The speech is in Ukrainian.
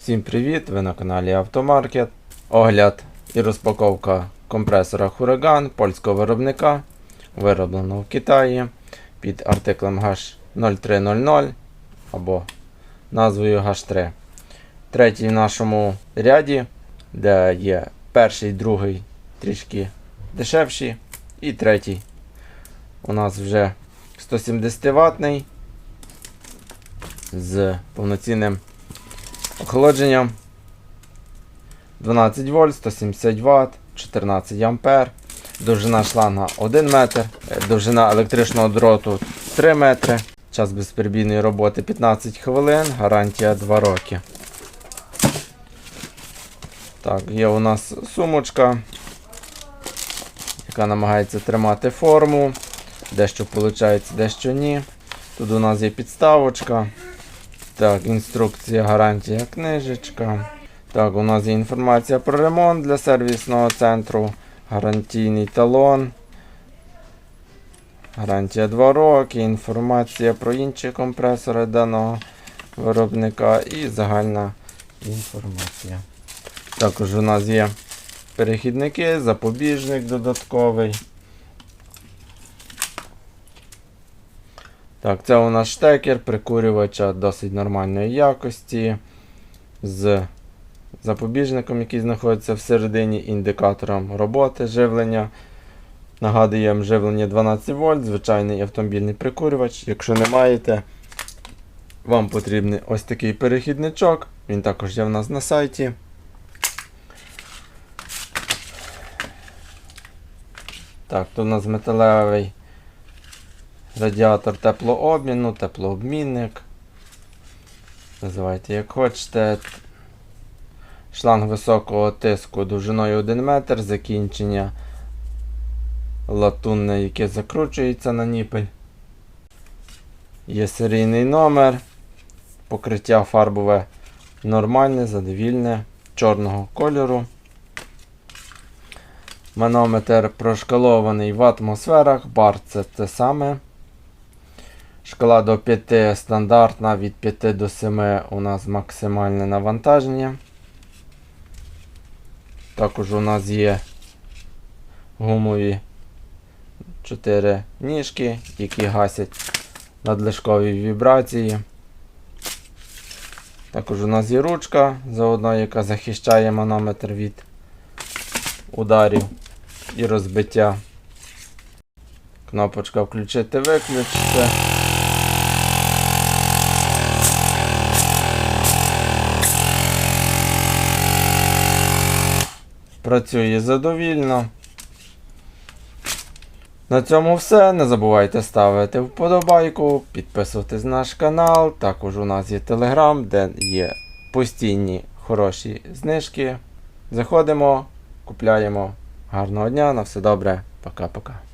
Всім привіт! Ви на каналі Автомаркет. Огляд і розпаковка компресора Huragan польського виробника, вироблено в Китаї під артиклем H0300 або назвою H3. Третій в нашому ряді, де є перший, другий трішки дешевші, і третій у нас вже 170 ватний з повноцінним охолодженням 12 вольт, 170 Вт, 14 ампер, довжина шланга 1 метр, е, довжина електричного дроту 3 метри, час безперебійної роботи 15 хвилин, гарантія 2 роки. Так, є у нас сумочка, яка намагається тримати форму. Дещо виходить, дещо ні. Тут у нас є підставочка. Так, інструкція, гарантія, книжечка. Так, у нас є інформація про ремонт для сервісного центру, гарантійний талон. Гарантія 2 роки, інформація про інші компресори даного виробника і загальна інформація. Також у нас є перехідники, запобіжник додатковий. Так, це у нас штекер прикурювача досить нормальної якості. З запобіжником, який знаходиться всередині індикатором роботи живлення. Нагадуємо, живлення 12 вольт, звичайний автомобільний прикурювач. Якщо не маєте, вам потрібен ось такий перехідничок. Він також є в нас на сайті. Так, тут у нас металевий радіатор теплообміну, теплообмінник. Називайте як хочете. Шланг високого тиску довжиною 1 метр, закінчення латунне, яке закручується на ніпель. Є серійний номер. Покриття фарбове нормальне, задовільне, чорного кольору. Манометр прошкалований в атмосферах, бар це те саме. Шкала до 5 стандартна, від 5 до 7 у нас максимальне навантаження. Також у нас є гумові 4 ніжки, які гасять надлишкові вібрації. Також у нас є ручка, заодно, яка захищає манометр від ударів і розбиття. Кнопочка включити Працює задовільно. На цьому все. Не забувайте ставити вподобайку, підписуватись на наш канал. Також у нас є телеграм, де є постійні хороші знижки. Заходимо, купляємо. Гарного дня, на все добре. Пока-пока.